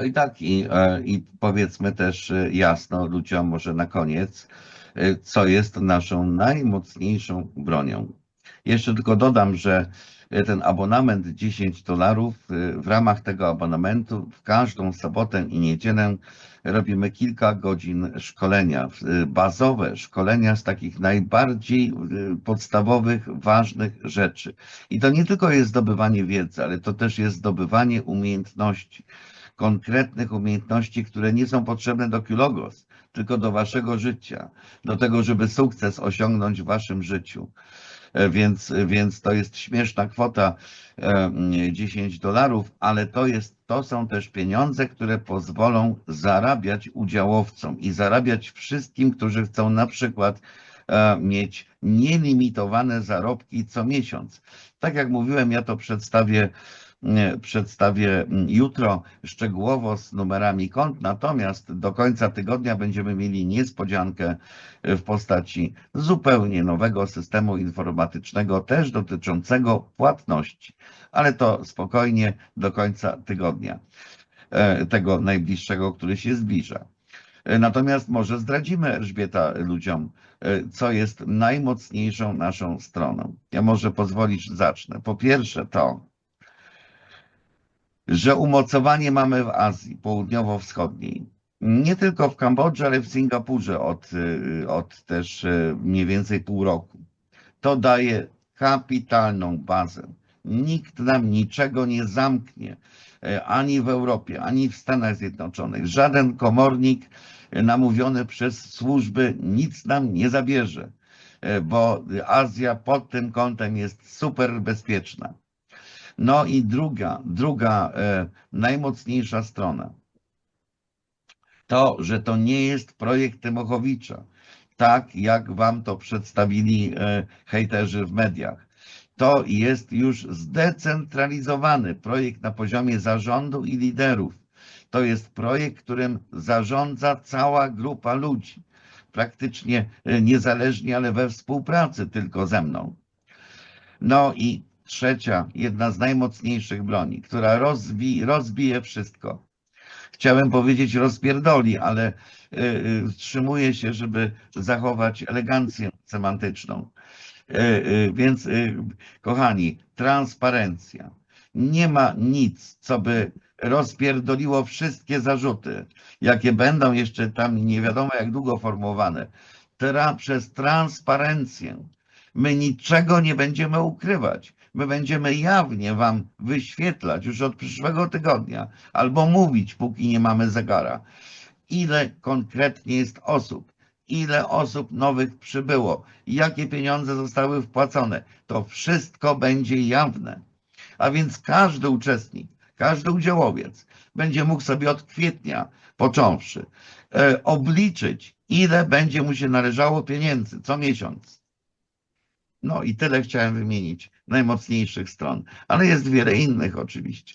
No i tak, i, e, i powiedzmy też e, jasno ludziom może na koniec, e, co jest naszą najmocniejszą bronią. Jeszcze tylko dodam, że ten abonament 10 dolarów, w ramach tego abonamentu w każdą sobotę i niedzielę robimy kilka godzin szkolenia, bazowe szkolenia z takich najbardziej podstawowych, ważnych rzeczy. I to nie tylko jest zdobywanie wiedzy, ale to też jest zdobywanie umiejętności konkretnych umiejętności, które nie są potrzebne do Kulogos, tylko do waszego życia, do tego, żeby sukces osiągnąć w waszym życiu. E, Więc, więc to jest śmieszna kwota e, 10 dolarów, ale to, jest, to są też pieniądze, które pozwolą zarabiać udziałowcom i zarabiać wszystkim, którzy chcą na przykład e, mieć nielimitowane zarobki co miesiąc. Tak jak mówiłem, ja to przedstawię przedstawię mm, jutro szczegółowo z numerami kont, natomiast do końca tygodnia będziemy mieli niespodziankę e, w postaci zupełnie nowego systemu informatycznego, też dotyczącego płatności, ale to spokojnie do końca tygodnia, e, tego najbliższego, który się zbliża. E, Natomiast może zdradzimy, Elżbieta, ludziom, co jest najmocniejszą naszą stroną. Ja może pozwolisz, zacznę. Po pierwsze to, że umocowanie mamy w Azji Południowo-Wschodniej. Nie tylko w Kambodży, ale w Singapurze od, y, od też y, mniej więcej pół roku. To daje kapitalną bazę. Nikt nam niczego nie zamknie, e, ani w Europie, ani w Stanach Zjednoczonych. Żaden komornik namówiony przez służby nic nam nie zabierze, bo Azja pod tym kątem jest super bezpieczna. No i druga, druga e, najmocniejsza strona. To, że to nie jest projekt Tymochowicza, tak jak wam to przedstawili e, hejterzy w mediach. To jest już zdecentralizowany projekt na poziomie zarządu i liderów. To jest projekt, którym zarządza cała grupa ludzi. Praktycznie e, niezależnie, ale we współpracy tylko ze mną. No i trzecia, jedna z najmocniejszych broni, która rozbi, rozbije wszystko. Chciałem powiedzieć rozpierdoli, ale y, y, wstrzymuję się, żeby zachować elegancję semantyczną. Y, Więc, kochani, transparencja. Nie ma nic, co by rozpierdoliło wszystkie zarzuty, jakie będą jeszcze tam nie wiadomo jak długo formułowane. Tra, przez transparencję. My niczego nie będziemy ukrywać. My będziemy jawnie Wam wyświetlać już od przyszłego tygodnia, albo mówić, póki nie mamy zegara, ile konkretnie jest osób, ile osób nowych przybyło, jakie pieniądze zostały wpłacone. To wszystko będzie jawne. A więc każdy uczestnik, każdy udziałowiec będzie mógł sobie od kwietnia począwszy e, obliczyć, ile będzie mu się należało pieniędzy co miesiąc. No i tyle chciałem wymienić najmocniejszych stron, ale jest wiele innych oczywiście.